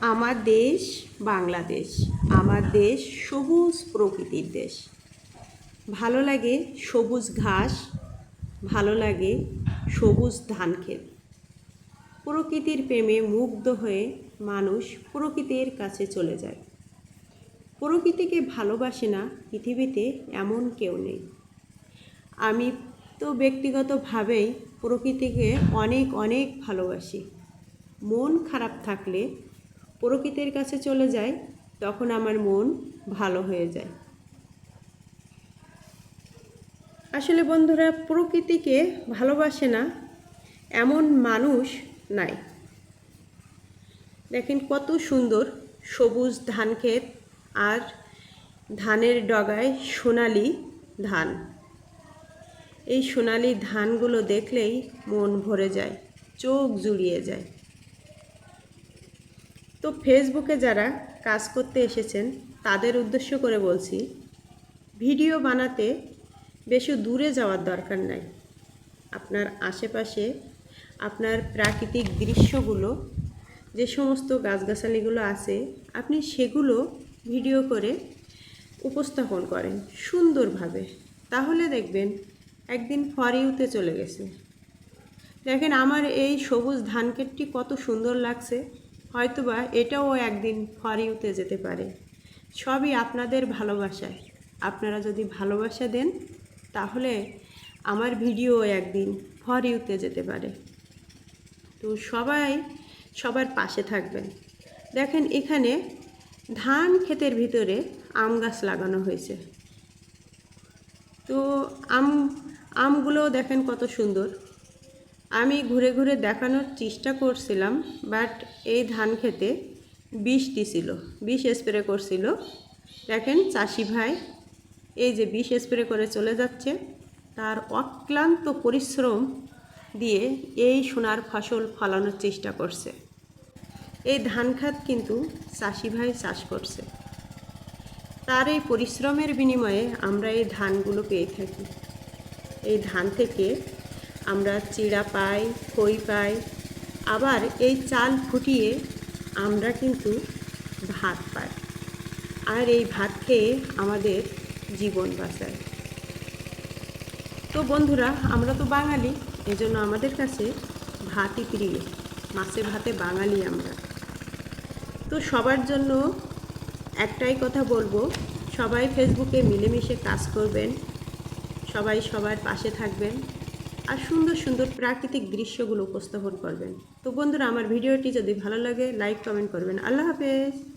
আমার দেশ বাংলাদেশ, আমার দেশ সবুজ প্রকৃতির দেশ। ভালো লাগে সবুজ ঘাস, ভালো লাগে সবুজ ধান ক্ষেত প্রকৃতির প্রেমে মুগ্ধ হয়ে মানুষ প্রকৃতির কাছে চলে যায়। প্রকৃতিকে ভালোবাসে না পৃথিবীতে এমন কেউ নেই। আমি তো ব্যক্তিগতভাবেই প্রকৃতিকে অনেক অনেক ভালোবাসি। মন খারাপ থাকলে প্রকৃতির কাছে চলে যায়, তখন আমার মন ভালো হয়ে যায়। আসলে বন্ধুরা, প্রকৃতিকে ভালোবাসে না এমন মানুষ নাই। দেখেন কত সুন্দর সবুজ ধান ক্ষেত আর ধানের ডগায় সোনালি ধান। এই সোনালি ধানগুলো দেখলেই মন ভরে যায়, চোখ জুড়িয়ে যায়। তো ফেসবুকে যারা কাজ করতে এসেছেন, তাদের উদ্দেশ্য করে বলছি, ভিডিও বানাতে বেশি দূরে যাওয়ার দরকার নাই। আপনার আশেপাশে আপনার প্রাকৃতিক দৃশ্যগুলো, যে সমস্ত গাছগাছালিগুলো আছে, আপনি সেগুলো ভিডিও করে উপস্থাপন করেন সুন্দরভাবে। তাহলে দেখবেন একদিন ফর ইউতে চলে গেছে। দেখেন আমার এই সবুজ ধান ক্ষেতটি কত সুন্দর লাগছে। হয়তোবা এটাও একদিন ফর যেতে পারে। সবই আপনাদের ভালোবাসায়। আপনারা যদি ভালোবাসা দেন, তাহলে আমার ভিডিও একদিন ফর ইউতে যেতে পারে। তো সবাই সবার পাশে থাকবেন। দেখেন এখানে ধান ক্ষেতের ভিতরে আম গাছ লাগানো হয়েছে। তো আম, আমগুলোও দেখেন কত সুন্দর। আমি ঘুরে ঘুরে দেখানোর চেষ্টা করছিলাম বাট এই ধান খেতে বিষ দিছিল, বিষ স্প্রে করছিল। দেখেন চাষি ভাই, এই যে বিষ স্প্রে করে চলে যাচ্ছে, তার অক্লান্ত পরিশ্রম দিয়ে এই সোনার ফসল ফলানোর চেষ্টা করছে। এই ধান খাত কিন্তু চাষি ভাই চাষ করছে। তার এই পরিশ্রমের বিনিময়ে আমরা এই ধানগুলো পেয়ে থাকি। এই ধান থেকে আমরা চিড়া পাই, খই পাই, আবার এই চাল ফুটিয়ে আমরা কিন্তু ভাত পাই। আর এই ভাত খেয়ে আমাদের জীবন বাঁচায়। তো বন্ধুরা, আমরা তো বাঙালি, এজন্য আমাদের কাছে ভাতই প্রিয়। মাছে ভাতে বাঙালি আমরা। তো সবার জন্য একটাই কথা বলব, সবাই ফেসবুকে মিলেমিশে কাজ করবেন, সবাই সবার পাশে থাকবেন। আর সুন্দর সুন্দর প্রাকৃতিক দৃশ্যগুলো উপস্থাপন করবেন। তো বন্ধুরা, আমার ভিডিওটি যদি ভালো লাগে লাইক কমেন্ট করবেন। আল্লাহ হাফেজ।